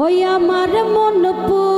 ওই আমার মন পু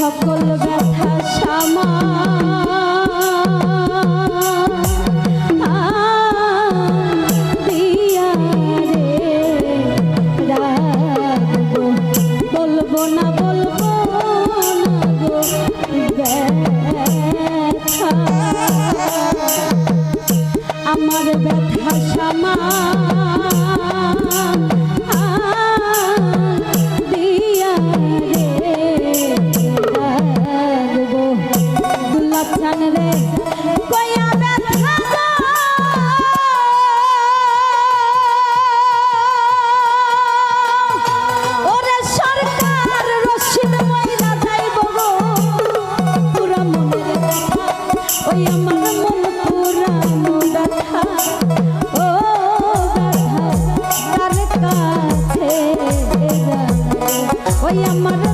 সকল ব্যথা সামা। বলব না বলব না গো ব্যথা। আমার ব্যথা সামা lama.